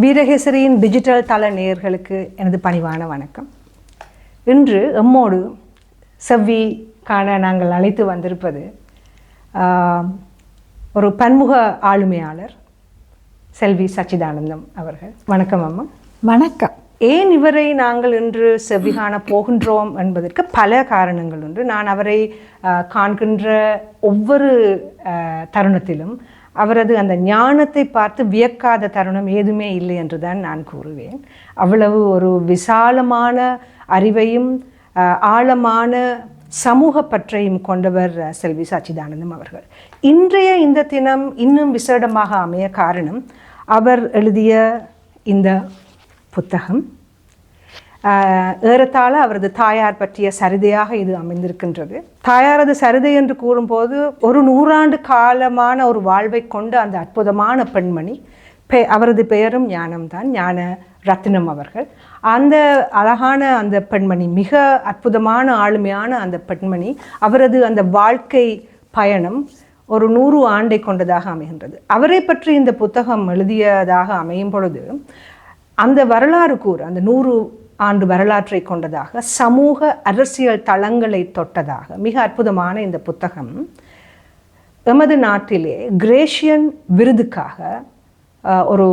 வீரகேசரியின் digital தள நேயர்களுக்கு எனது பணிவான வணக்கம். இன்று எம்மோடு செவ்வி காண நாங்கள் அழைத்து வந்திருப்பது ஒரு பன்முக ஆளுமையாளர் செல்வி சச்சிதானந்தம் அவர்கள். வணக்கம் அம்மா. வணக்கம். ஏன் இவரை நாங்கள் இன்று செவ்வி காண போகின்றோம் என்பதற்கு பல காரணங்கள் உண்டு. நான் அவரை காண்கின்ற ஒவ்வொரு தருணத்திலும் அவரது அந்த ஞானத்தை பார்த்து வியக்காத தருணம் ஏதுமே இல்லை என்று தான் நான் கூறுவேன். அவ்வளவு ஒரு விசாலமான அறிவையும் ஆழமான சமூக பற்றையும் கொண்டவர் செல்வி சச்சிதானந்தம் அவர்கள். இன்றைய இந்த தினம் இன்னும் விசேடமாக அமைய காரணம் அவர் எழுதிய இந்த புத்தகம் ஏறத்தாழ அவரது தாயார் பற்றிய சரிதையாக இது அமைந்திருக்கின்றது. தாயாரது சரிதை என்று கூறும்போது ஒரு நூறாண்டு காலமான ஒரு வாழ்வை கொண்ட அந்த அற்புதமான பெண்மணி பெ அவரது பெயரும் ஞானம்தான் ஞான ரத்தினம் அவர்கள். அந்த அழகான அந்த பெண்மணி மிக அற்புதமான ஆளுமையான அந்த பெண்மணி அவரது அந்த வாழ்க்கை பயணம் ஒரு நூறு ஆண்டை கொண்டதாக அமைகின்றது. அவரை பற்றி இந்த புத்தகம் எழுதியதாக அமையும் பொழுது அந்த வரலாறு கூறு அந்த நூறு ஆண்டு வரலாற்றை கொண்டதாக சமூக அரசியல் தளங்களை தொட்டதாக. மிக அற்புதமான இந்த புத்தகம். எமது நாட்டிலே கிரேஷியன் விருதுக்காக ஒரு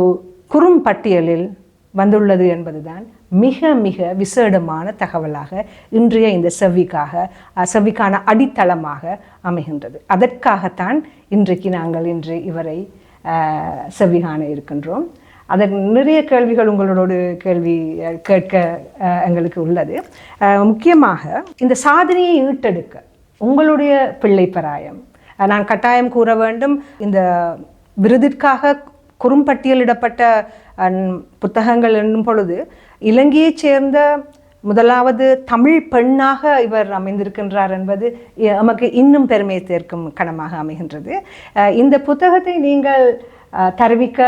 குறும்பட்டியலில் வந்துள்ளது என்பதுதான் மிக மிக விசேடமான தகவலாக இன்றைய இந்த செவ்விக்காக செவ்விக்கான அடித்தளமாக அமைகின்றது. அதற்காகத்தான் இன்றைக்கு நாங்கள் இன்று இவரை அஹ், செவ்வி காண இருக்கின்றோம். அதன் நிறைய கேள்விகள் உங்களோட கேள்வி கேட்க எங்களுக்கு உள்ளது. முக்கியமாக இந்த சாதனையை ஈட்டெடுக்க உங்களுடைய பிள்ளை பராயம். நான் கட்டாயம் கூற வேண்டும் இந்த விருதிற்காக குறும்பட்டியலிடப்பட்ட புத்தகங்கள் என்னும் பொழுது இலங்கையைச் சேர்ந்த முதலாவது தமிழ் பெண்ணாக இவர் அமைந்திருக்கின்றார் என்பது நமக்கு இன்னும் பெருமையை சேர்க்கும் கணமாக அமைகின்றது. இந்த புத்தகத்தை நீங்கள் தருவிக்க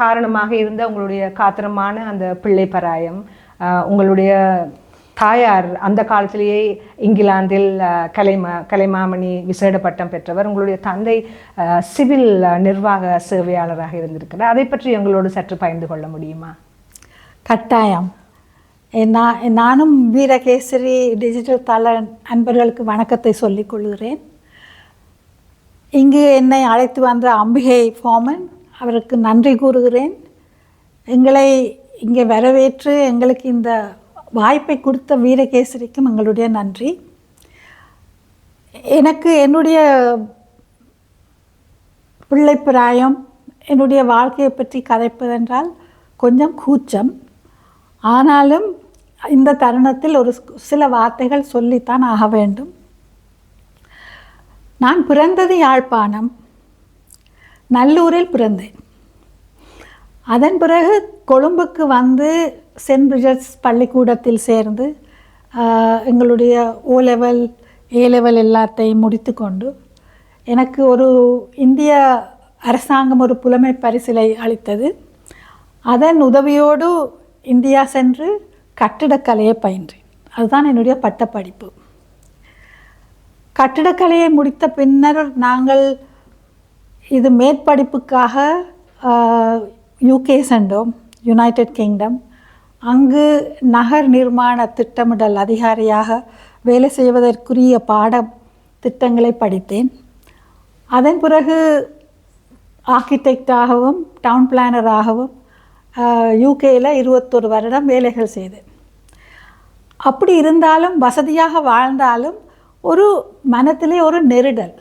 காரணமாக இருந்த உங்களுடைய காத்திரமான அந்த பிள்ளை பராயம் உங்களுடைய தாயார் அந்த காலத்திலேயே இங்கிலாந்தில் கலைமா கலைமாமணி விசேட பட்டம் பெற்றவர் உங்களுடைய தந்தை சிவில் நிர்வாக சேவையாளராக இருந்திருக்கிறார். அதை பற்றி எங்களோடு சற்று பகிர்ந்து கொள்ள முடியுமா? கட்டாயம். நான் நானும் வீரகேசரி டிஜிட்டல் தள அன்பர்களுக்கு வணக்கத்தை சொல்லிக் கொள்கிறேன். இங்கு என்னை அழைத்து வந்த அம்பிகை ஃபார்மன் அவருக்கு நன்றி கூறுகிறேன். எங்களை இங்கே வரவேற்று எங்களுக்கு இந்த வாய்ப்பை கொடுத்த வீரகேசரிக்கும் எங்களுடைய நன்றி. எனக்கு என்னுடைய பிள்ளை பிராயம் என்னுடைய வாழ்க்கையை பற்றி கதைப்பதென்றால் கொஞ்சம் கூச்சம். ஆனாலும் இந்த தருணத்தில் ஒரு சில வார்த்தைகள் சொல்லித்தான் ஆக வேண்டும். நான் பிறந்தது யாழ்ப்பாணம். நல்லூரில் பிறந்தேன். அதன் பிறகு கொழும்புக்கு வந்து சென்ட் பிரிஜர்ஸ் பள்ளிக்கூடத்தில் சேர்ந்து எங்களுடைய ஓ லெவல் ஏ லெவல் எல்லாத்தையும் முடித்துக்கொண்டு எனக்கு ஒரு இந்திய அரசாங்கம் ஒரு புலமை பரிசிலை அளித்தது. அதன் உதவியோடு இந்தியா சென்று கட்டிடக்கலையை பயின்றேன். அதுதான் என்னுடைய பட்டப்படிப்பு. கட்டிடக்கலையை முடித்த பின்னர் நாங்கள் இது மேற்படிப்புக்காக யூகே சென்றோம் யுனைடெட் கிங்டம் அங்கு நகர் நிர்மாண திட்டமிடல் அதிகாரியாக வேலை செய்வதற்குரிய பாட திட்டங்களை படித்தேன். அதன் பிறகு ஆர்கிடெக்டாகவும் டவுன் பிளானராகவும் யூகேயில் இருபத்தொரு வருடம் வேலைகள் செய்தேன். அப்படி இருந்தாலும் வசதியாக வாழ்ந்தாலும் ஒரு மனத்திலே ஒரு நெருடல்.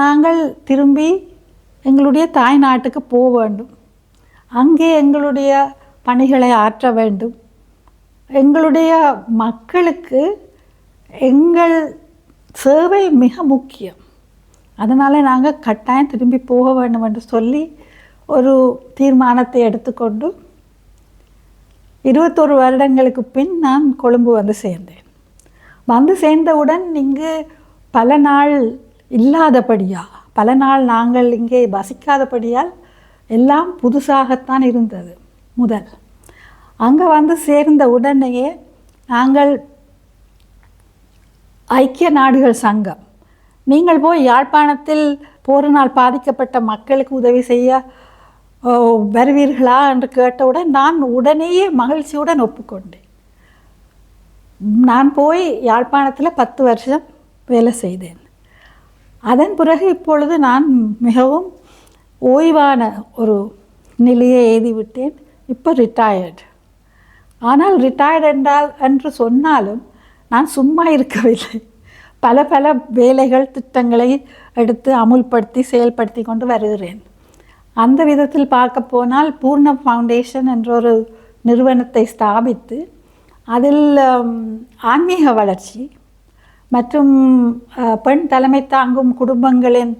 நாங்கள் திரும்பி எங்களுடைய தாய் நாட்டுக்கு போக வேண்டும். அங்கே எங்களுடைய பணிகளை ஆற்ற வேண்டும். எங்களுடைய மக்களுக்கு எங்கள் சேவை மிக முக்கியம். அதனால் நாங்கள் கட்டாயம் திரும்பி போக வேண்டும் என்று சொல்லி ஒரு தீர்மானத்தை எடுத்துக்கொண்டு இருபத்தொரு வருடங்களுக்கு பின் நான் கொழும்பு வந்து சேர்ந்தேன். வந்து சேர்ந்தவுடன் இங்கு பல நாள் இல்லாதபடியா பல நாள் நாங்கள் இங்கே வசிக்காதபடியால் எல்லாம் புதுசாகத்தான் இருந்தது முதல். அங்கே வந்து சேர்ந்த உடனேயே நாங்கள் ஐக்கிய நாடுகள் சங்கம். நீங்கள் போய் யாழ்ப்பாணத்தில் போரினால் பாதிக்கப்பட்ட மக்களுக்கு உதவி செய்ய வருவீர்களா என்று கேட்டவுடன் நான் உடனேயே மகிழ்ச்சியுடன் ஒப்புக்கொண்டேன். நான் போய் யாழ்ப்பாணத்தில் பத்து வருஷம் வேலை செய்தேன். அதன் பிறகு இப்பொழுது நான் மிகவும் ஓய்வான ஒரு நிலையை எழுதிவிட்டேன் இப்போ ரிட்டையர்டு ஆனால் ரிட்டையர்ட் என்றால் என்று சொன்னாலும் நான் சும்மா இருக்கவில்லை. பல பல வேலைகள் திட்டங்களை எடுத்து அமுல்படுத்தி செயல்படுத்தி கொண்டு வருகிறேன். அந்த விதத்தில் பார்க்க போனால் பூர்ண ஃபவுண்டேஷன் என்ற ஒரு நிறுவனத்தை ஸ்தாபித்து அதில் ஆன்மீக வளர்ச்சி மற்றும் பெண் தலைமை தாங்கும் குடும்பங்களின்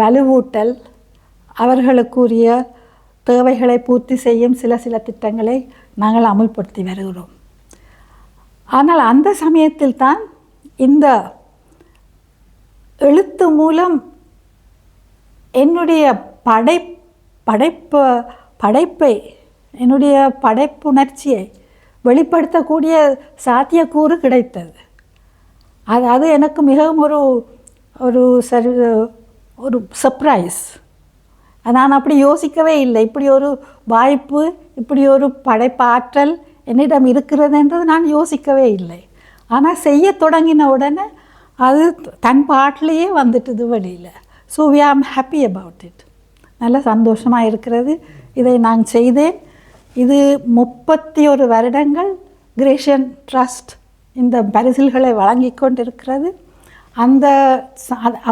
வலுவூட்டல் அவர்களுக்குரிய தேவைகளை பூர்த்தி செய்யும் சில சில திட்டங்களை நாங்கள் அமுல்படுத்தி வருகிறோம். ஆனால் அந்த சமயத்தில் தான் இந்த எழுத்து மூலம் என்னுடைய படை படைப்பு படைப்பை என்னுடைய படைப்புணர்ச்சியை வெளிப்படுத்தக்கூடிய சாத்தியக்கூறு கிடைத்தது. அது அது எனக்கு மிகவும் ஒரு ஒரு சரி ஒரு சர்ப்ரைஸ் நான் அப்படி யோசிக்கவே இல்லை. இப்படி ஒரு வாய்ப்பு இப்படி ஒரு படைப்பாற்றல் என்னிடம் இருக்கிறது என்றது நான் யோசிக்கவே இல்லை. ஆனால் செய்ய தொடங்கின உடனே அது தன் பாட்டிலேயே வந்துட்டுது வெளியில். So we am happy about it நல்ல சந்தோஷமாக இருக்கிறது. இதை நான் செய்தேன். இது முப்பத்தி ஒரு வருடங்கள் கிரேஷியன் ட்ரஸ்ட் இந்த பரிசில்களை வழங்கி கொண்டிருக்கிறது. அந்த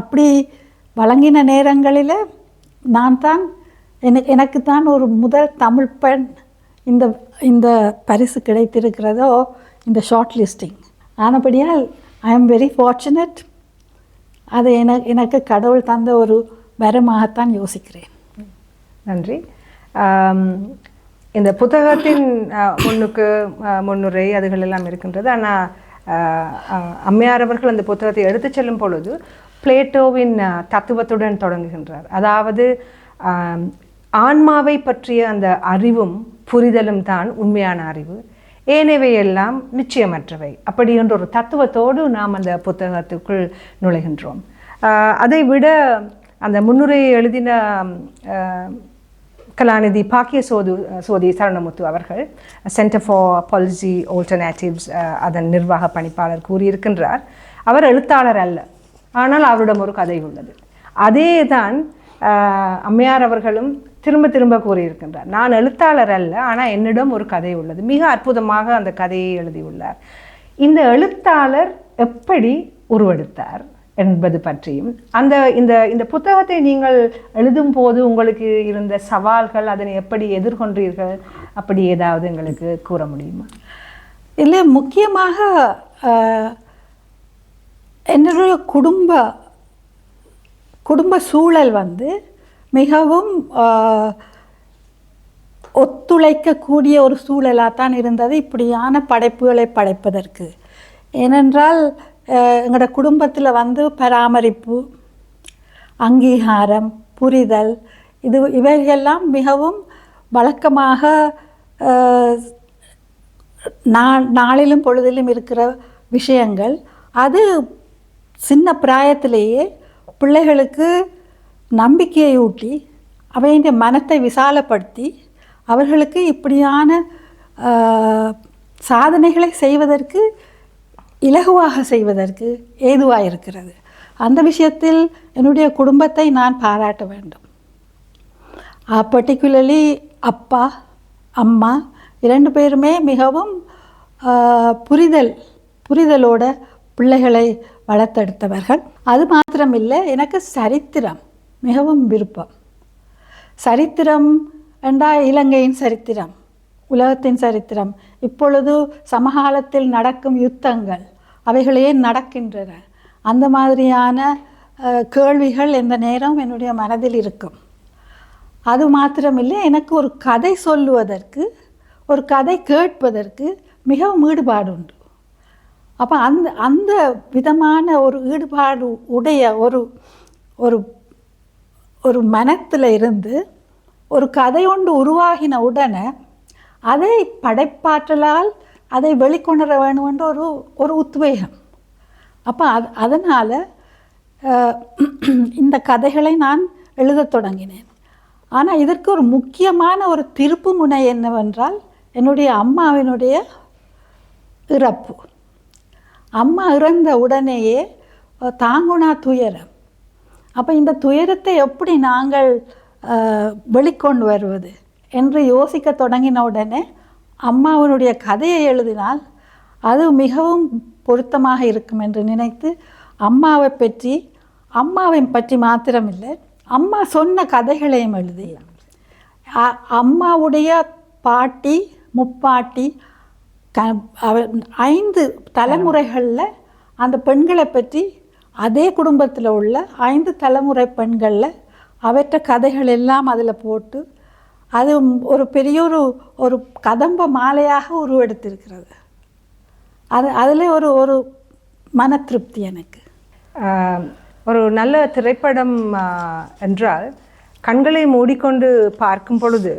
அப்படி வழங்கின நேரங்களில் நான் தான் எனக்கு எனக்கு தான் ஒரு முதல் தமிழ் பெண் இந்த இந்த பரிசு கிடைத்திருக்கிறதோ இந்த ஷார்ட் லிஸ்டிங். ஆனபடியால் ஐ எம் வெரி ஃபார்ச்சுனேட் அது என எனக்கு கடவுள் தந்த ஒரு வரமாகத்தான் யோசிக்கிறேன். நன்றி. இந்த புத்தகத்தின் முன்னுக்கு முன்னுரை அதுகள் எல்லாம் இருக்கின்றது. ஆனால் அம்மையார் அவர்கள் அந்த புத்தகத்தை எடுத்துச் செல்லும் பொழுது பிளேட்டோவின் தத்துவத்துடன் தொடங்குகின்றார். அதாவது ஆன்மாவை பற்றிய அந்த அறிவும் புரிதலும் தான் உண்மையான அறிவு. ஏனைவை எல்லாம் நிச்சயமற்றவை. அப்படி என்ற ஒரு தத்துவத்தோடு நாம் அந்த புத்தகத்துக்குள் நுழைகின்றோம். அதை விட அந்த முன்னுரையை எழுதின கலாநிதி பாக்கிய சோது சோதி சரணமுத்து அவர்கள் சென்டர் ஃபார் பாலிசி ஆல்டர்னேட்டிவ்ஸ் அதன் நிர்வாக பணிப்பாளர் கூறியிருக்கின்றார். அவர் எழுத்தாளர் அல்ல ஆனால் அவரிடம் ஒரு கதை உள்ளது. அதே தான் ஆஹ், அம்மையார் அவர்களும் திரும்ப திரும்ப கூறியிருக்கின்றார். நான் எழுத்தாளர் அல்ல ஆனால் என்னிடம் ஒரு கதை உள்ளது. மிக அற்புதமாக அந்த கதையை எழுதியுள்ளார். இந்த எழுத்தாளர் எப்படி உருவெடுத்தார்? என்பது பற்றியும். அந்த இந்த இந்த புத்தகத்தை நீங்கள் எழுதும் போது உங்களுக்கு இருந்த சவால்கள் அதனை எப்படி எதிர்கொண்டீர்கள் அப்படி ஏதாவது எங்களுக்கு கூற முடியுமா? இல்லை முக்கியமாக என்னுடைய குடும்ப குடும்ப சூழல் வந்து மிகவும் ஒத்துழைக்கக்கூடிய ஒரு சூழலாக தான் இருந்தது. இப்படியான படைப்புகளை படைப்பதற்கு. ஏனென்றால் எங்களோட குடும்பத்தில் வந்து பராமரிப்பு அங்கீகாரம் புரிதல் இது இவைகளெல்லாம் மிகவும் வழக்கமாக நா- நாளிலும் பொழுதிலும் இருக்கிற விஷயங்கள். அது சின்ன பிராயத்திலேயே பிள்ளைகளுக்கு நம்பிக்கையை ஊட்டி அவையின் மனத்தை விசாலப்படுத்தி அவர்களுக்கு இப்படியான சாதனைகளை செய்வதற்கு இலகுவாக செய்வதற்கு ஏதுவாக இருக்கிறது. அந்த விஷயத்தில் என்னுடைய குடும்பத்தை நான் பாராட்ட வேண்டும். பர்டிகுலர்லி அப்பா அம்மா இரண்டு பேருமே மிகவும் புரிதல் புரிதலோட பிள்ளைகளை வளர்த்தெடுத்தவர்கள். அது மாத்திரமில்லை எனக்கு சரித்திரம் மிகவும் விருப்பம். சரித்திரம் என்றால் இலங்கையின் சரித்திரம் உலகத்தின் சரித்திரம். இப்பொழுது சமகாலத்தில் நடக்கும் யுத்தங்கள் அவைகளே நடக்கின்றன. அந்த மாதிரியான கேள்விகள் இந்த நேரம் என்னுடைய மனதில் இருக்கும். அது மாத்திரமில்லை எனக்கு ஒரு கதை சொல்லுவதற்கு ஒரு கதை கேட்பதற்கு மிகவும் ஈடுபாடு உண்டு அப்போ அந்த அந்த விதமான ஒரு ஈடுபாடு உடைய ஒரு ஒரு ஒரு மனத்தில் இருந்து ஒரு கதை ஒன்று உருவாகின உடனே அதை படைப்பாற்றலால் அதை வெளிக்கொணர வேணுமென்ற ஒரு ஒரு உத்வேகம். அப்போ அது அதனால் இந்த கதைகளை நான் எழுதத் தொடங்கினேன். ஆனால் இதற்கு ஒரு முக்கியமான ஒரு திருப்பு முனை என்னவென்றால் என்னுடைய அம்மாவினுடைய இறப்பு. அம்மா இறந்த உடனேயே தாங்குனா துயரம். அப்போ இந்த துயரத்தை எப்படி நாங்கள் வெளிக்கொண்டு வருவது என்று யோசிக்க தொடங்கின உடனே அம்மாவினுடைய கதையை எழுதினால் அது மிகவும் பொருத்தமாக இருக்கும் என்று நினைத்து அம்மாவை பற்றி அம்மாவை பற்றி மாத்திரமில்லை அம்மா சொன்ன கதைகளையும் எழுதி. அம்மாவுடைய பாட்டி முப்பாட்டி க ஐந்து தலைமுறைகளில் அந்த பெண்களை பற்றி அதே குடும்பத்தில் உள்ள ஐந்து தலைமுறை பெண்களில் அவற்ற கதைகள் எல்லாம் அதில் போட்டு அது ஒரு பெரிய ஒரு ஒரு கதம்ப மாலையாக உருவெடுத்திருக்கிறது. அது அதில் ஒரு ஒரு மன திருப்தி எனக்கு. ஒரு நல்ல திரைப்படம் என்றால் கண்களை மூடிக்கொண்டு பார்க்கும் பொழுது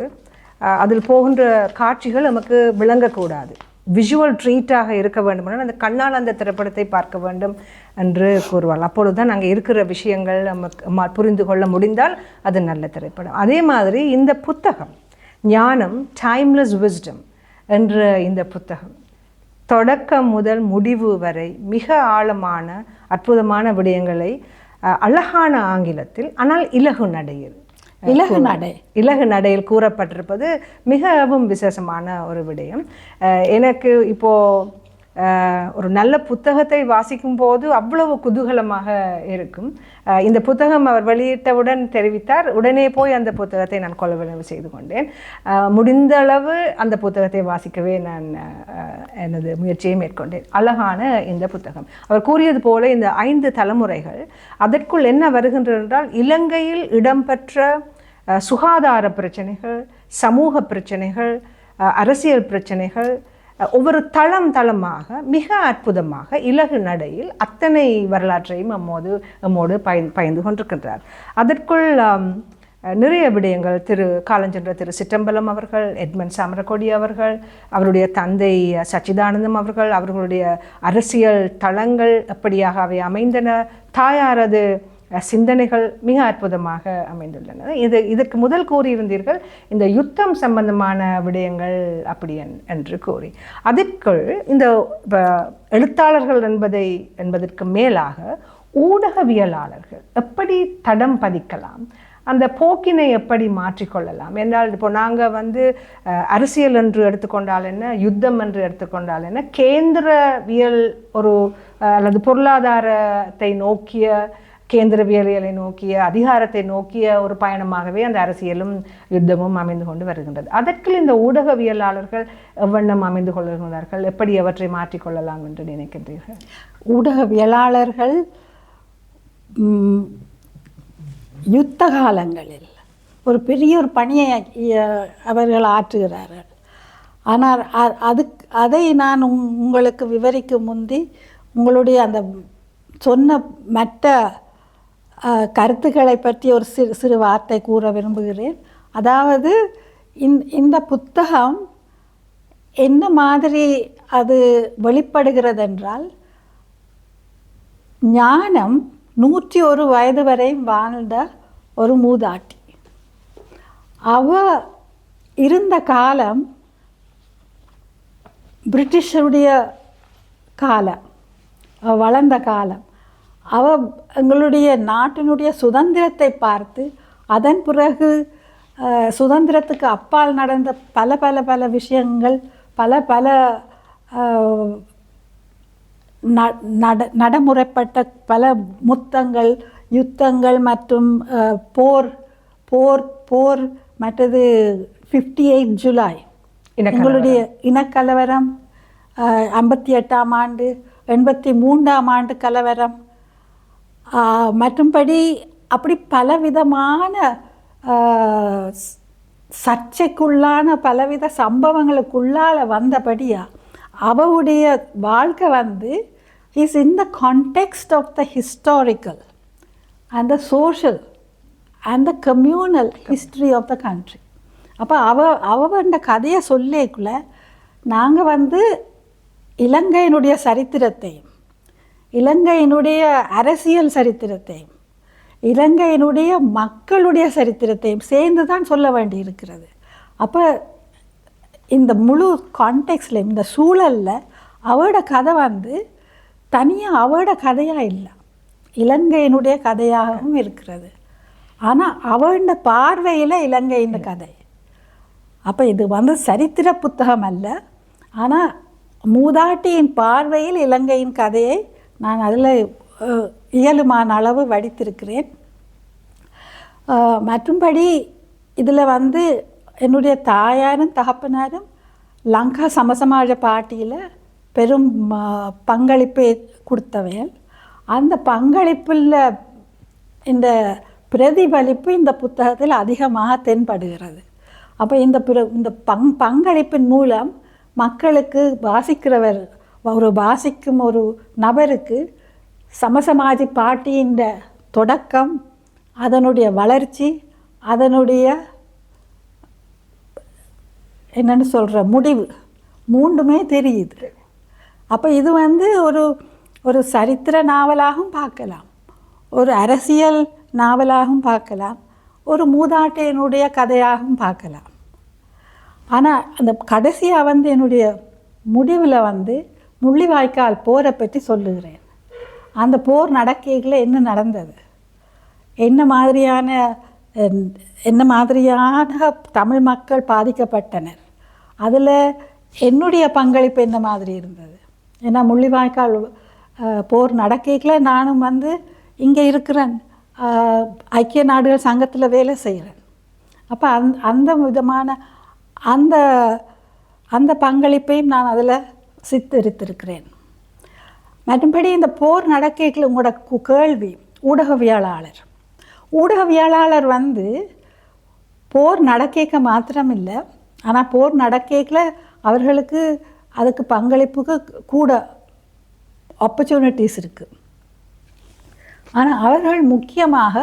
அதில் போகின்ற காட்சிகள் நமக்கு விளங்கக்கூடாது. விஷுவல் ட்ரீட்டாக இருக்க வேண்டுமென்றால் அந்த கண்ணால் அந்த திரைப்படத்தை பார்க்க வேண்டும். என்று கூறுவாள். அப்பொழுது தான் அங்கே இருக்கிற விஷயங்கள் நமக்கு புரிந்து கொள்ள முடிந்தால் அது நல்ல திரைப்படம். அதே மாதிரி இந்த புத்தகம் ஞானம் டைம்லெஸ் விஸ்டம் என்ற இந்த புத்தகம் தொடக்கம் முதல் முடிவு வரை மிக ஆழமான அற்புதமான விடயங்களை அழகான ஆங்கிலத்தில் ஆனால் இலகு நடையில் இலகு நடை. இலகு நடையில் கூறப்பட்டிருப்பது மிகவும் விசேஷமான ஒரு விடயம். எனக்கு இப்போ அஹ், ஒரு நல்ல புத்தகத்தை வாசிக்கும் போது அவ்வளவு குதூகலமாக இருக்கும். இந்த புத்தகம் அவர் வெளியிட்டவுடன் தெரிவித்தார். உடனே போய் அந்த புத்தகத்தை நான் கொள்வனவு செய்து கொண்டேன். முடிந்த அளவு அந்த புத்தகத்தை வாசிக்கவே நான் எனது முயற்சியை மேற்கொண்டேன். அழகான இந்த புத்தகம். அவர் கூறியது போல இந்த ஐந்து தலைமுறைகள் அதற்குள் என்ன வருகின்றது என்றால் இலங்கையில் இடம்பெற்ற சுகாதார பிரச்சனைகள் சமூக பிரச்சனைகள் அரசியல் பிரச்சனைகள் ஒவ்வொரு தளம் தளமாக மிக அற்புதமாக இலகு நடையில் அத்தனை வரலாற்றையும் அம்மோது நம்மோடு பயன் பயந்து கொண்டிருக்கின்றார். அதற்குள் நிறைய விடயங்கள் திரு காலஞ்சென்ற திரு சிற்றம்பலம் அவர்கள் எட்மன் சாமரகொடி அவர்கள் அவருடைய தந்தை சச்சிதானந்தம் அவர்கள் அவர்களுடைய அரசியல் தளங்கள் எப்படியாக அவை அமைந்தன தாயாரது சிந்தனைகள் மிக அற்புதமாக அமைந்துள்ளன. இது இதற்கு முதல் கூறியிருந்தீர்கள் இந்த யுத்தம் சம்பந்தமான விடயங்கள் அப்படி என்- என்று கூறி. அதற்குள் இந்த எழுத்தாளர்கள் என்பதை என்பதற்கு மேலாக ஊடகவியலாளர்கள் எப்படி தடம் பதிக்கலாம் அந்த போக்கினை எப்படி மாற்றிக்கொள்ளலாம் என்றால் இப்போ நாங்கள் வந்து அரசியல் என்று எடுத்துக்கொண்டால் என்ன யுத்தம் என்று எடுத்துக்கொண்டால் என்ன கேந்திரவியல் ஒரு அல்லது பொருளாதாரத்தை நோக்கிய கேந்திரவியலியலை நோக்கிய அதிகாரத்தை நோக்கிய ஒரு பயணமாகவே அந்த அரசியலும் யுத்தமும் அமைந்து கொண்டு வருகின்றது. அதற்கு இந்த ஊடகவியலாளர்கள் எவ்வண்ணம் அமைந்து கொள்கிறார்கள் எப்படி அவற்றை மாற்றிக்கொள்ளலாம் என்று நினைக்கின்றீர்கள்? ஊடகவியலாளர்கள் யுத்த காலங்களில் ஒரு பெரிய ஒரு பணியை அவர்கள் ஆற்றுகிறார்கள். ஆனால் அது அதுக்கு அதை நான் உங்- உங்களுக்கு விவரிக்கும் முந்தி உங்களுடைய அந்த சொன்ன மற்ற கருத்துக்களை பற்றி ஒரு சிறு சிறு வார்த்தை கூற விரும்புகிறேன். அதாவது இந் இந்த புத்தகம் என்ன மாதிரி அது வெளிப்படுகிறது என்றால் ஞானம் நூற்றி ஒரு வயது வரை வாழ்ந்த ஒரு மூதாட்டி. அவ இருந்த காலம் பிரிட்டிஷருடைய காலம். வளர்ந்த காலம். அவ எங்களுடைய நாட்டினுடைய சுதந்திரத்தை பார்த்து அதன் பிறகு சுதந்திரத்துக்கு அப்பால் நடந்த பல பல பல விஷயங்கள் பல பல நட நடைமுறைப்பட்ட பல முத்தங்கள் யுத்தங்கள் மற்றும் போர் போர் போர் மற்றது ஃபிஃப்டி எயிட் ஜூலை. எங்களுடைய இனக்கலவரம் ஐம்பத்தி எட்டாம் ஆண்டு எண்பத்தி மூன்றாம் ஆண்டு கலவரம் மற்றும்படி அப்படி பலவிதமான சர்ச்சைக்குள்ளான பலவித சம்பவங்களுக்குள்ளால் வந்தபடியா அவளுடைய வாழ்க்கை வந்து is in the context of the historical and the social and the communal history of the country அப்போ அவ அவ இந்த கதையை சொல்லிக்குள்ள நாங்கள் வந்து இலங்கையினுடைய சரித்திரத்தையும் இலங்கையினுடைய அரசியல் சரித்திரத்தையும் இலங்கையினுடைய மக்களுடைய சரித்திரத்தையும் சேர்ந்து தான் சொல்ல வேண்டி இருக்கிறது அப்போ இந்த முழு கான்டெக்ட்ல இந்த சூழலில் அவரோட கதை வந்து தனியாக அவரோட கதையாக இல்லை. இலங்கையினுடைய கதையாகவும் இருக்கிறது. ஆனால் அவட பார்வையில் இலங்கையின் கதை. அப்போ இது வந்து சரித்திர புத்தகம் அல்ல. ஆனால் மூதாட்டியின் பார்வையில் இலங்கையின் கதையை நான் அதில் இயலுமான அளவு வடித்திருக்கிறேன். மற்றும்படி இதில் வந்து என்னுடைய தாயாரும் தகப்பனாரும் லங்கா சமசமாஜ பாட்டியில் பெரும் பங்களிப்பை கொடுத்தவையல் அந்த பங்களிப்பில் இந்த பிரதிபலிப்பு இந்த புத்தகத்தில் அதிகமாக தென்படுகிறது. அப்போ இந்த பிற இந்த பங் பங்களிப்பின் மூலம் மக்களுக்கு வாசிக்கிறவர் ஒரு வாசிக்கும் ஒரு நபருக்கு சமசமாஜி பாட்டியின் தொடக்கம் அதனுடைய வளர்ச்சி அதனுடைய என்னன்னு சொல்கிற முடிவு மூன்றுமே தெரியுது. அப்போ இது வந்து ஒரு ஒரு சரித்திர நாவலாகவும் பார்க்கலாம் ஒரு அரசியல் நாவலாகவும் பார்க்கலாம் ஒரு மூதாட்டையினுடைய கதையாகவும் பார்க்கலாம். ஆனால் அந்த கடைசியாக வந்து என்னுடைய முடிவில் வந்து முள்ளிவாய்க்கால் போரை பற்றி சொல்லுகிறேன். அந்த போர் நடக்கையில் என்ன நடந்தது? என்ன மாதிரியான என்ன மாதிரியான தமிழ் மக்கள் பாதிக்கப்பட்டனர்? அதில் என்னுடைய பங்களிப்பு என்ன மாதிரி இருந்தது? ஏன்னா முள்ளிவாய்க்கால் போர் நடக்கையில் நானும் வந்து இங்கே இருக்கிறேன். ஐக்கிய நாடுகள் சங்கத்தில் வேலை செய்கிறேன் அப்போ அந் அந்த விதமான அந்த அந்த பங்களிப்பையும் நான் அதில் சித்தரித்திருக்கிறேன். மற்றும்படி இந்த போர் நடக்கைகள் உங்களோட கேள்வி ஊடகவியலாளர். ஊடகவியலாளர் வந்து போர் நடக்கைக்க மாத்திரம் இல்லை ஆனால் போர் நடக்கேக்கில் அவர்களுக்கு அதுக்கு பங்களிப்புக்கு கூட ஆப்பர்ச்சுனிட்டிஸ் இருக்குது ஆனால் அவர்கள் முக்கியமாக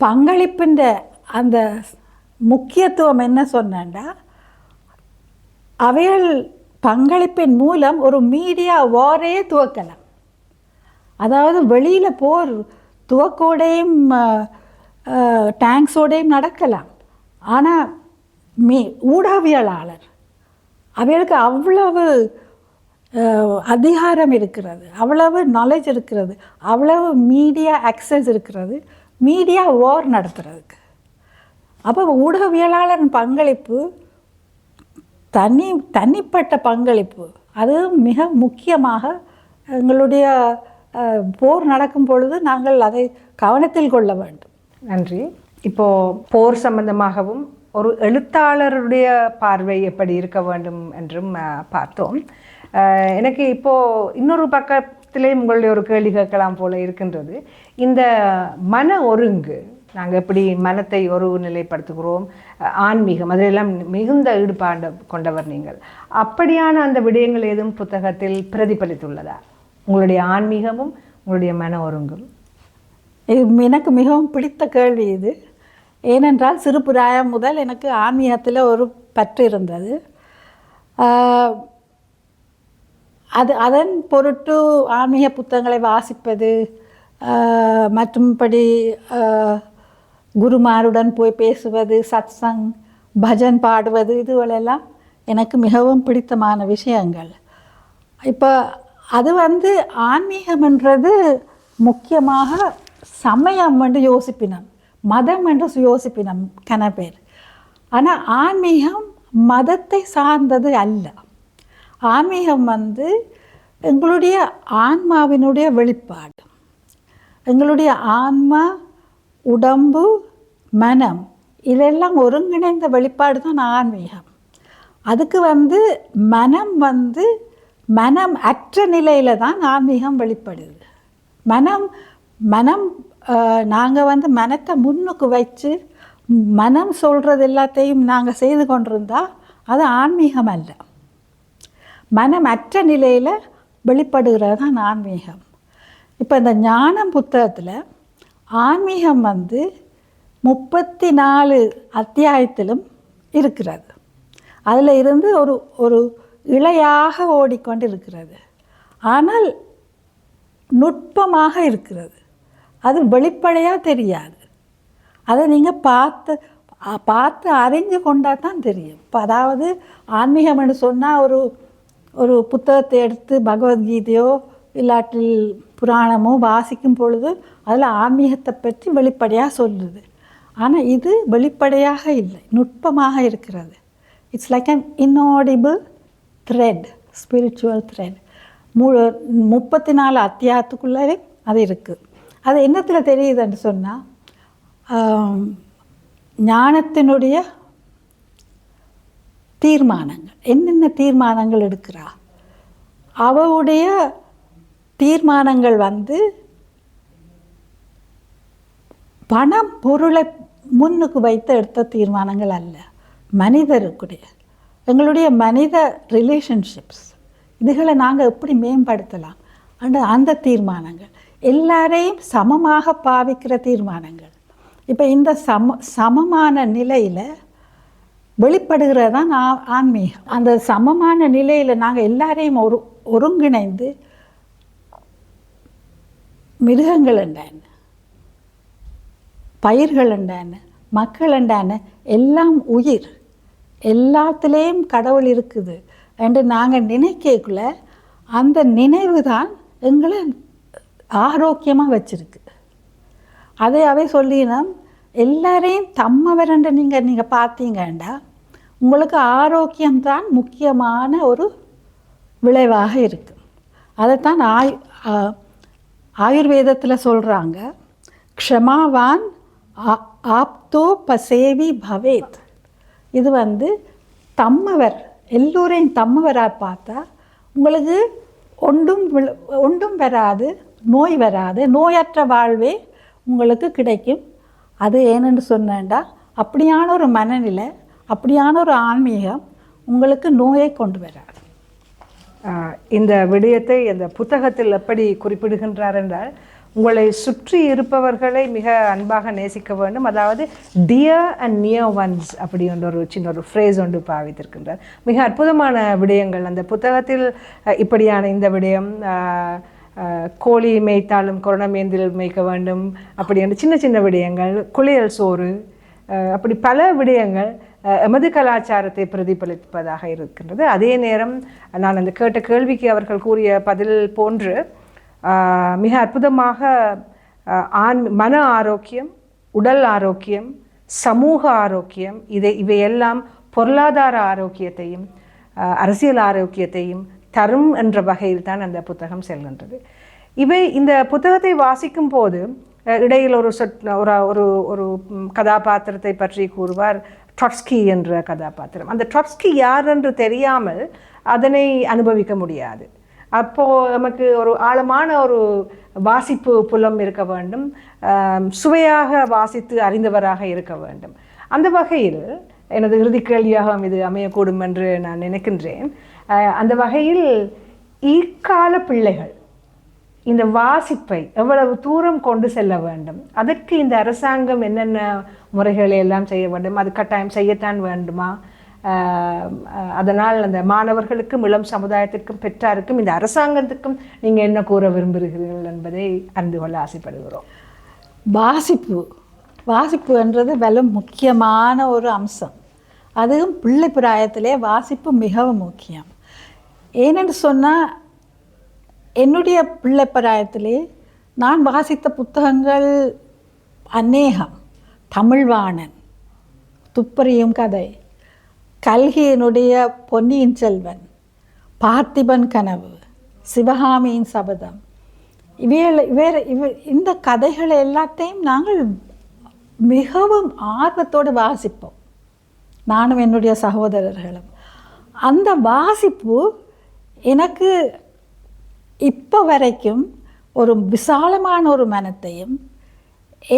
பங்களிப்புன்ற அந்த முக்கியத்துவம் என்ன சொன்னேன்டா அவைகள் பங்களிப்பின் மூலம் ஒரு மீடியா வாரே துவக்கலாம். அதாவது வெளியில் போர் துவக்கோடையும் டேங்க்ஸோடையும் நடக்கலாம். ஆனால் மீ ஊடகவியலாளர் அவர்களுக்கு அவ்வளவு அதிகாரம் இருக்கிறது அவ்வளவு நாலேஜ் இருக்கிறது அவ்வளவு மீடியா அக்சஸ் இருக்கிறது மீடியா வார் நடத்துறதுக்கு. அப்போ ஊடகவியலாளரின் பங்களிப்பு தனி தனிப்பட்ட பங்களிப்பு. அது மிக முக்கியமாக எங்களுடைய போர் நடக்கும் பொழுது நாங்கள் அதை கவனத்தில் கொள்ள வேண்டும். நன்றி. இப்போ போர் சம்பந்தமாகவும் ஒரு எழுத்தாளருடைய பார்வை எப்படி இருக்க வேண்டும் என்றும் பார்த்தோம். எனக்கு இப்போ இன்னொரு பக்கத்திலே உங்களுடைய ஒரு கேள்வி கேட்கலாம் போல இருக்கின்றது. இந்த மன ஒருங்கு நாங்கள் எப்படி மனத்தை ஒரு நிலைப்படுத்துகிறோம் ஆன்மீகம் அதிலெல்லாம் மிகுந்த ஈடுபாடு கொண்டவர் நீங்கள். அப்படியான அந்த விடயங்கள் எதுவும் புத்தகத்தில் பிரதிபலித்துள்ளதா? உங்களுடைய ஆன்மீகமும் உங்களுடைய மன ஒருங்கும். எனக்கு மிகவும் பிடித்த கேள்வி இது. ஏனென்றால் சிறு பிராயம் முதல் எனக்கு ஆன்மீகத்தில் ஒரு பற்று இருந்தது. அது அதன் பொருட்டு ஆன்மீக புத்தகங்களை வாசிப்பது மற்றும்படி குருமாருடன் போய் பேசுவது சத்சங் பஜன் பாடுவது இதுவளெல்லாம் எனக்கு மிகவும் பிடித்தமான விஷயங்கள். இப்போ அது வந்து ஆன்மீகம்ன்றது முக்கியமாக சமயம் என்று யோசிப்பினம் மதம் என்று யோசிப்பினம் கன பேர். ஆனால் ஆன்மீகம் மதத்தை சார்ந்தது அல்ல. ஆன்மீகம் வந்து எங்களுடைய ஆன்மாவினுடைய வெளிப்பாடு. எங்களுடைய ஆன்மா உடம்பு மனம் இதெல்லாம் ஒருங்கிணைந்த வெளிப்பாடு தான் ஆன்மீகம். அதுக்கு வந்து மனம் வந்து மனம் அற்ற நிலையில் தான் ஆன்மீகம் வெளிப்படுது. மனம் மனம் நாங்கள் வந்து மனத்தை முன்னுக்கு வச்சு மனம் சொல்கிறது எல்லாத்தையும் நாங்கள் செய்து கொண்டிருந்தால் அது ஆன்மீகம் அல்ல. மனம் அற்ற நிலையில் வெளிப்படுகிறது தான் ஆன்மீகம். இப்போ இந்த ஞானம் புத்தகத்தில் ஆன்மீகம் வந்து முப்பத்தி நாலு அத்தியாயத்திலும் இருக்கிறது. அதில் இருந்து ஒரு ஒரு இழையாக ஓடிக்கொண்டு இருக்கிறது ஆனால் நுட்பமாக இருக்கிறது. அது வெளிப்படையாக தெரியாது. அதை நீங்கள் பார்த்து பார்த்து அறிஞ்சு கொண்டா தான் தெரியும். இப்போ அதாவது ஆன்மீகம்னு சொன்னால் ஒரு ஒரு புத்தகத்தை எடுத்து பகவத்கீதையோ இல்லாட்டில் புராணமோ வாசிக்கும் பொழுது அதில் ஆன்மீகத்தை பற்றி வெளிப்படையாக சொல்லுது. ஆனால் இது வெளிப்படையாக இல்லை நுட்பமாக இருக்கிறது. It's like an inaudible thread spiritual thread மு முப்பத்தி நாலு அத்தியாயத்துக்குள்ளே அது இருக்குது அது என்னத்தில் தெரியுதுன்னு சொன்னால் ஞானத்தினுடைய தீர்மானங்கள். என்னென்ன தீர்மானங்கள் எடுக்கிறா? அவளுடைய தீர்மானங்கள் வந்து பணம் பொருளை முன்னுக்கு வைத்து எடுத்த தீர்மானங்கள் அல்ல. மனிதருக்குடைய எங்களுடைய மனித ரிலேஷன்ஷிப்ஸ் இதுகளை நாங்கள் எப்படி மேம்படுத்தலாம்? அந்த அந்த தீர்மானங்கள். எல்லாரையும் சமமாக பாவிக்கிற தீர்மானங்கள். இப்போ இந்த சம சமமான நிலையில் வெளிப்படுகிறது தான் ஆ- ஆன்மீகம். அந்த சமமான நிலையில் நாங்கள் எல்லாரையும் ஒரு ஒருங்கிணைந்து மிருகங்கள் என்னன்னு பயிர்கள் என்னன்னு மக்கள் என்ன எல்லாம் உயிர். எல்லாத்துலேயும் கடவுள் இருக்குது என்று நாங்கள் நினைக்கக்குள்ள அந்த நினைவு தான் எங்களை ஆரோக்கியமாக வச்சிருக்கு. அதை அவை சொல்லினா எல்லாரையும் தம்மவரண்டு நீங்கள் நீங்கள் பார்த்தீங்கண்டா உங்களுக்கு ஆரோக்கியம்தான் முக்கியமான ஒரு விளைவாக இருக்கு. அதைத்தான் ஆய் ஆ- ஆயுர்வேதத்தில் சொல்கிறாங்க க்ஷமாவான் ஆ- ஆப்தோ பசேவி பவேத். இது வந்து தம்மவர் எல்லோரையும் தம்மவராக பார்த்தா உங்களுக்கு ஒன்றும் ஒன்றும் வராது நோய் வராது நோயற்ற வாழ்வே உங்களுக்கு கிடைக்கும். அது ஏன்னு சொன்னேன்டா அப்படியான ஒரு மனநிலை அப்படியான ஒரு ஆன்மீகம் உங்களுக்கு நோயை கொண்டு வராது. இந்த விடயத்தை அந்த புத்தகத்தில் எப்படி குறிப்பிடுகின்றார் என்றால் உங்களை சுற்றி இருப்பவர்களை மிக அன்பாக நேசிக்க வேண்டும். அதாவது டியர் அண்ட் நியர் ஒன்ஸ் அப்படி என்ற ஒரு சின்ன ஒரு ஃப்ரேஸ் ஒன்று பாவித்திருக்கின்றார். மிக அற்புதமான விடயங்கள். அந்த புத்தகத்தில் இப்படியான இந்த விடயம் கோழி மேய்த்தாலும் கொரோனமேந்தில் மேய்க்க வேண்டும். அப்படி என்ற சின்ன சின்ன விடயங்கள் குளியல் சோறு அப்படி பல விடயங்கள் எமது கலாச்சாரத்தை பிரதிபலிப்பதாக இருக்கின்றது. அதே நேரம் நான் அந்த கேட்ட கேள்விக்கு அவர்கள் கூறிய பதில் போன்று மிக அற்புதமாக ஆன் ஆண் மன ஆரோக்கியம் உடல் ஆரோக்கியம் சமூக ஆரோக்கியம் இதை இவையெல்லாம் பொருளாதார ஆரோக்கியத்தையும் அரசியல் ஆரோக்கியத்தையும் தரும் என்ற வகையில் தான் அந்த புத்தகம் செல்கின்றது. இவை இந்த புத்தகத்தை வாசிக்கும் போது இடையில் ஒரு சொட் ஒரு ஒரு ஒரு கதாபாத்திரத்தை பற்றி கூறுவார். ட்ரொட்ஸ்கி என்ற கதாபாத்திரம். அந்த ட்ரொட்ஸ்கி யார் என்று தெரியாமல் அதனை அனுபவிக்க முடியாது. அப்போது நமக்கு ஒரு ஆழமான ஒரு வாசிப்பு புலம் இருக்க வேண்டும். சுவையாக வாசித்து அறிந்தவராக இருக்க வேண்டும். அந்த வகையில் எனது இறுதி கேள்வியாக இது அமையக்கூடும் என்று நான் நினைக்கின்றேன். அந்த வகையில் இக்கால பிள்ளைகள் இந்த வாசிப்பை எவ்வளவு தூரம் கொண்டு செல்ல வேண்டும்? அதற்கு இந்த அரசாங்கம் என்னென்ன முறைகளை எல்லாம் செய்ய வேண்டும்? அது கட்டாயம் செய்யத்தான் வேண்டுமா? அதனால் அந்த மாணவர்களுக்கும் இளம் சமுதாயத்திற்கும் பெற்றாருக்கும் இந்த அரசாங்கத்துக்கும் நீங்கள் என்ன கூற விரும்புகிறீர்கள் என்பதை அறிந்து கொள்ள ஆசைப்படுகிறோம். வாசிப்பு. வாசிப்புன்றது வெறும் முக்கியமான ஒரு அம்சம். அதுவும் பிள்ளை பிராயத்திலே வாசிப்பு மிகவும் முக்கியம். ஏனென்று சொன்னால் என்னுடைய பிள்ளை பிராயத்திலே நான் வாசித்த புத்தகங்கள் அநேகம். தமிழ்வாணன் துப்பறியும் கதை கல்கியினுடைய பொன்னியின் செல்வன் பார்த்திபன் கனவு சிவகாமியின் சபதம். இவைகள் வேறு இவ இந்த கதைகள் எல்லாத்தையும் நாங்கள் மிகவும் ஆர்வத்தோடு வாசிப்போம். நானும் என்னுடைய சகோதரர்களும். அந்த வாசிப்பு எனக்கு இப்போ வரைக்கும் ஒரு விசாலமான ஒரு மனத்தையும்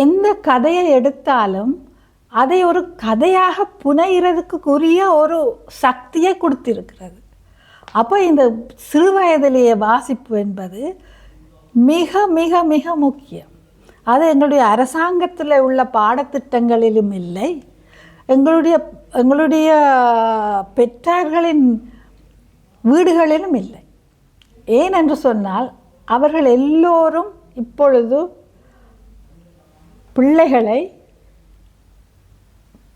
எந்த கதையை எடுத்தாலும் அதை ஒரு கதையாக புனைகிறதுக்குரிய ஒரு சக்தியை கொடுத்திருக்கிறது. அப்போ இந்த சிறு வயதிலேயே வாசிப்பு என்பது மிக மிக மிக முக்கியம். அது எங்களுடைய அரசாங்கத்தில் உள்ள பாடத்திட்டங்களிலும் இல்லை. எங்களுடைய எங்களுடைய பெற்றார்களின் வீடுகளிலும் இல்லை. ஏன் என்று சொன்னால் அவர்கள் எல்லோரும் இப்பொழுது பிள்ளைகளை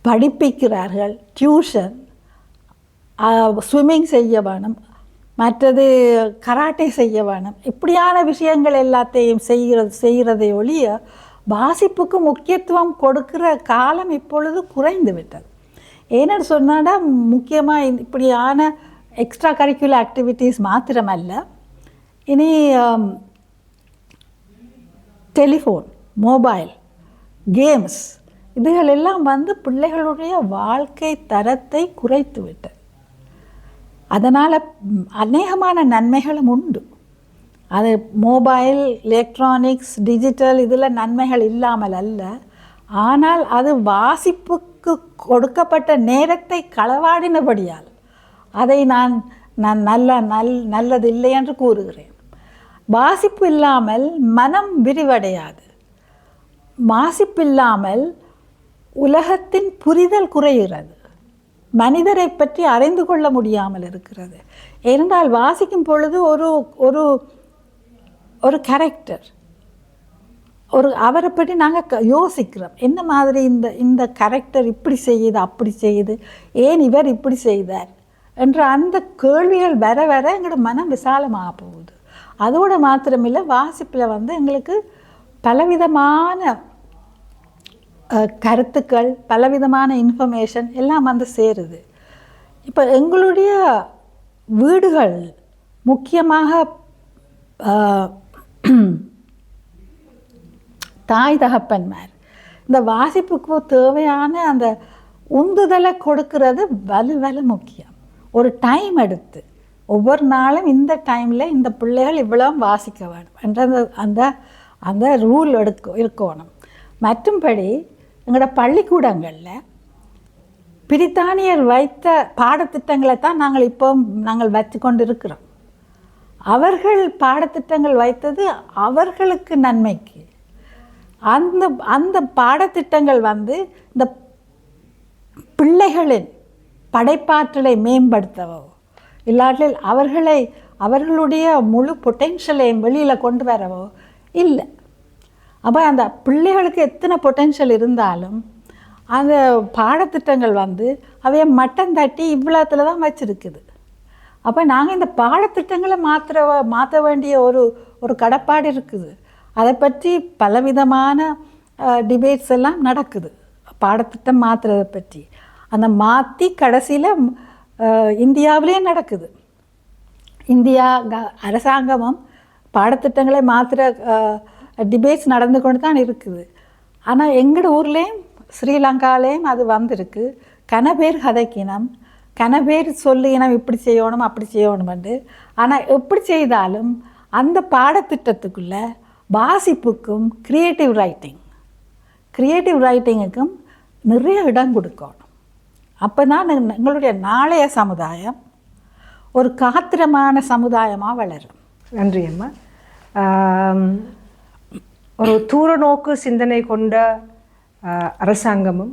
படிப்பிக்கிறார்கள் டியூஷன் ஸ்விம்மிங் செய்ய வேணும் மற்றது கராட்டே செய்ய வேணும். இப்படியான விஷயங்கள் எல்லாத்தையும் செய்கிறது செய்கிறதை ஒழிய வாசிப்புக்கு முக்கியத்துவம் கொடுக்கிற காலம் இப்பொழுது குறைந்து விட்டது. ஏன்னு சொன்னால் முக்கியமாக இப்படியான எக்ஸ்ட்ரா கரிக்குலர் ஆக்டிவிட்டீஸ் மாத்திரமல்ல இனி டெலிஃபோன் மொபைல் கேம்ஸ் இதுகள் எல்லாம் வந்து பிள்ளைகளுடைய வாழ்க்கை தரத்தை குறைத்து விட்டது அதனால் அநேகமான நன்மைகளும் உண்டு. அது மொபைல் எலக்ட்ரானிக்ஸ் டிஜிட்டல் இதில் நன்மைகள் இல்லாமல் அல்ல. ஆனால் அது வாசிப்புக்கு கொடுக்கப்பட்ட நேரத்தை களவாடினபடியால் அதை நான் நான் நல்ல நல் நல்லது இல்லை என்று கூறுகிறேன். வாசிப்பு இல்லாமல் மனம் விரிவடையாது. வாசிப்பு இல்லாமல் உலகத்தின் புரிதல் குறைகிறது. மனிதரை பற்றி அறிந்து கொள்ள முடியாமல் இருக்கிறது. ஏனென்றால் வாசிக்கும் பொழுது ஒரு ஒரு ஒரு கேரக்டர் ஒரு அவரை பற்றி நாங்கள் யோசிக்கிறோம். என்ன மாதிரி இந்த இந்த கேரக்டர் இப்படி செய்யுது அப்படி செய்யுது ஏன் இவர் இப்படி செய்தார்? என்ற அந்த கேள்விகள் வர வர எங்களோட மனம் விசாலமாக போகுது. அதோடு மாத்திரமில்லை வாசிப்பில் வந்து எங்களுக்கு பலவிதமான கருத்துக்கள் பலவிதமான இன்ஃபர்மேஷன் எல்லாம் வந்து சேருது. இப்போ எங்களுடைய வீடுகள் முக்கியமாக தாய் தகப்பன்மார். இந்த வாசிப்புக்கு தேவையான அந்த உந்துதலை கொடுக்கறது வலு வலு முக்கியம். ஒரு டைம் எடுத்து. ஒவ்வொரு நாளும் இந்த டைமில் இந்த பிள்ளைகள் இவ்வளோ வாசிக்க வேணும் என்ற அந்த அந்த அந்த ரூல் எடுக்க இருக்கணும். மற்றும்படி எங்களோட பள்ளிக்கூடங்களில் பிரித்தானியர் வைத்த பாடத்திட்டங்களை தான் நாங்கள் இப்போ நாங்கள் வச்சு கொண்டு இருக்கிறோம் அவர்கள் பாடத்திட்டங்கள் வைத்தது அவர்களுக்கு நன்மைக்கு. அந்த அந்த பாடத்திட்டங்கள் வந்து இந்த பிள்ளைகளின் படைப்பாற்றலை மேம்படுத்தவோ இல்லாட்டில் அவர்களை அவர்களுடைய முழு பொட்டென்ஷியலையும் வெளியில் கொண்டு வரவோ? இல்லை. அப்போ அந்த பிள்ளைகளுக்கு எத்தனை பொட்டென்ஷியல் இருந்தாலும் அந்த பாடத்திட்டங்கள் வந்து அவைய மட்டம் தட்டி இவ்வளோத்தில் தான் வச்சுருக்குது. அப்போ நாங்கள் இந்த பாடத்திட்டங்களை மாற்ற மாற்ற வேண்டிய ஒரு ஒரு கடப்பாடு இருக்குது. அதை பற்றி பலவிதமான டிபேட்ஸ் எல்லாம் நடக்குது. பாடத்திட்டம் மாற்றுறதை பற்றி. அந்த மாற்றி கடைசியில் இந்தியாவிலே நடக்குது. இந்தியா க- அரசாங்கமும் பாடத்திட்டங்களை மாத்திர டிபேட்ஸ் நடந்து கொண்டு தான் இருக்குது. ஆனால் எங்களோட ஊர்லேயும் ஸ்ரீலங்காலேயும் அது வந்திருக்கு. கனபேர் கதைக்கினம் கனபேர் சொல்லு சொல்லினம் இப்படி செய்யணும் அப்படி செய்யணும்ண்டு ஆனால் எப்படி செய்தாலும் அந்த பாடத்திட்டத்துக்குள்ளே வாசிப்புக்கும் க்ரியேட்டிவ் ரைட்டிங் க்ரியேட்டிவ் ரைட்டிங்குக்கும் நிறைய இடம் கொடுக்கணும். அப்போ தான் எங்களுடைய நாளைய சமுதாயம் ஒரு காத்திரமான சமுதாயமாக வளரும். நன்றி அம்மா. ஒரு தூர நோக்கு சிந்தனை கொண்ட அரசாங்கமும்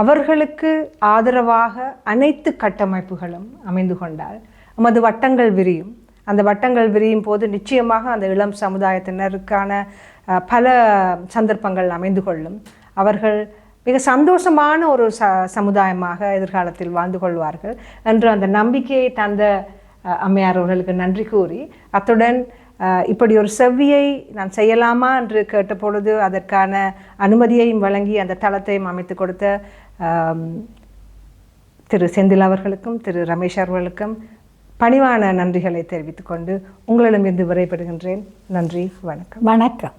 அவர்களுக்கு ஆதரவாக அனைத்து கட்டமைப்புகளும் அமைந்து கொண்டால் நமது வட்டங்கள் விரியும். அந்த வட்டங்கள் விரியும் போது நிச்சயமாக அந்த இளம் சமுதாயத்தினருக்கான பல சந்தர்ப்பங்கள் அமைந்து கொள்ளும். அவர்கள் மிக சந்தோஷமான ஒரு ச சமுதாயமாக எதிர்காலத்தில் வாழ்ந்து கொள்வார்கள் என்று அந்த நம்பிக்கையை தந்த அம்மையார் அவர்களுக்கு நன்றி கூறி அத்துடன் இப்படி ஒரு செவ்வியை நான் செய்யலாமா என்று கேட்டபொழுது அதற்கான அனுமதியையும் வழங்கி அந்த தளத்தையும் அமைத்து கொடுத்த திரு செந்தில் அவர்களுக்கும் திரு ரமேஷ் அவர்களுக்கும் பணிவான நன்றிகளை தெரிவித்துக்கொண்டு உங்களிடமிருந்து விரைபடுகின்றேன் நன்றி வணக்கம். வணக்கம்.